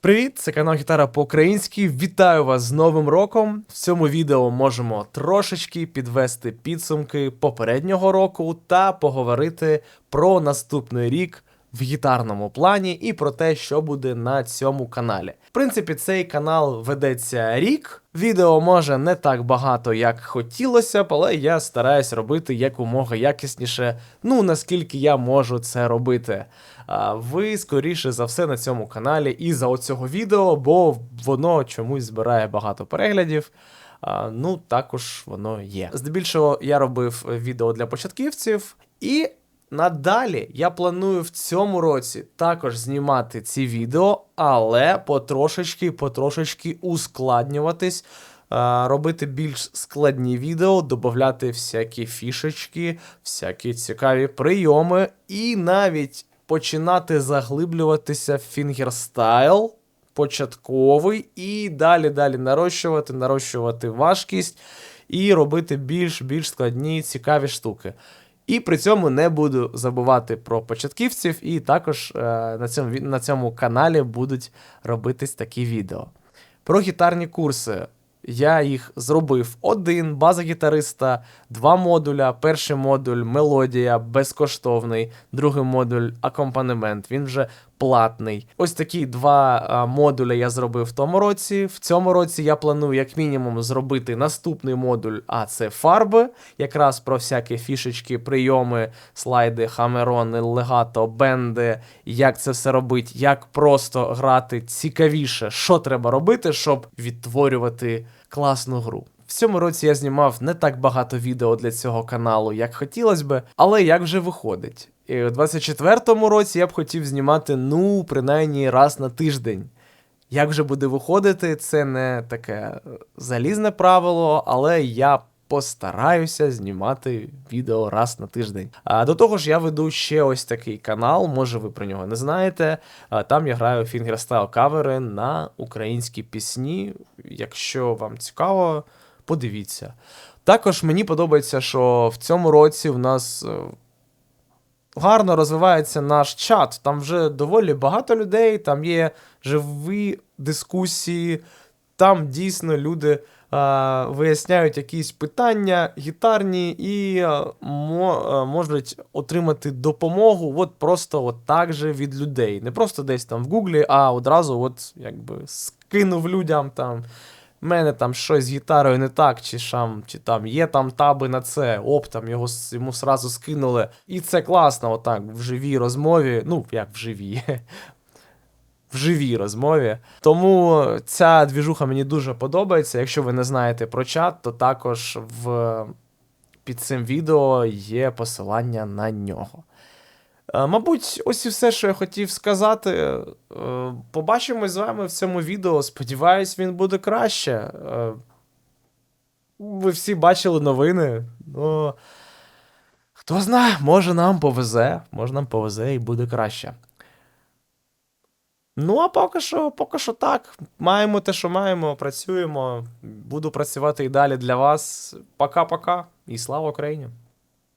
Привіт, це канал Гітара по-українськи. Вітаю вас з Новим роком. В цьому відео можемо трошечки підвести підсумки попереднього року та поговорити про наступний рік в гітарному плані і про те, що буде на цьому каналі. Принципі, цей канал ведеться рік. Відео може не так багато, як хотілося б, але я стараюсь робити якомога якісніше, ну наскільки я можу це робити. А ви, скоріше за все, на цьому каналі і за оцього відео, бо воно чомусь збирає багато переглядів. А, ну, також воно є. Здебільшого я робив відео для початківців, і надалі я планую в цьому році також знімати ці відео, але потрошечки, потрошечки ускладнюватись. Робити більш складні відео, додати всякі фішечки, всякі цікаві прийоми, і навіть починати заглиблюватися в фінгерстайл початковий, і далі далі нарощувати, нарощувати важкість і робити більш більш складні, цікаві штуки. І при цьому не буду забувати про початківців, і також е, на, цьому, на цьому каналі будуть робитись такі відео. Про гітарні курси. Я їх зробив один, база гітариста, два модуля. Перший модуль мелодія безкоштовний, другий модуль акомпанемент. Він вже платний. Ось такі два а, модуля я зробив в тому році. В цьому році я планую як мінімум зробити наступний модуль, а це фарби, якраз про всякі фішечки, прийоми, слайди, хамерони, легато, бенди, як це все робити, як просто грати цікавіше, що треба робити, щоб відтворювати класну гру. В цьому році я знімав не так багато відео для цього каналу, як хотілося би, але як вже виходить. І у 24-му році я б хотів знімати, ну, принаймні раз на тиждень. Як вже буде виходити, це не таке е, залізне правило, але я постараюся знімати відео раз на тиждень. А до того ж, я веду ще ось такий канал, може ви про нього не знаєте. А, Там я граю фінгерстайл кавери на українські пісні. Якщо вам цікаво, подивіться. Також мені подобається, що в цьому році в нас. е, гарно розвивається наш чат. Там вже доволі багато людей, там є живі дискусії, там дійсно люди виясняють якісь питання гітарні і а, можуть отримати допомогу от просто от так же від людей. Не просто десь там в Гуглі, а одразу от якби скинув людям там. В мене там щось з гітарою не так, чи шам, чи там є там таби на це, оп, там його йому сразу скинули. І це класно, отак, в живій розмові. Ну, як в живій. В живій розмові. Тому ця двіжуха мені дуже подобається. Якщо ви не знаєте про чат, то також в... під цим відео є посилання на нього. Е, Мабуть, ось і все, що я хотів сказати. Е, Побачимось з вами в цьому відео. Сподіваюсь, він буде краще. Е, Ви всі бачили новини. Ну, хто знає, може нам повезе, може нам повезе і буде краще. Ну, а поки що, поки що так. Маємо те, що маємо, працюємо. Буду працювати і далі для вас. Пока-пока. І слава Україні!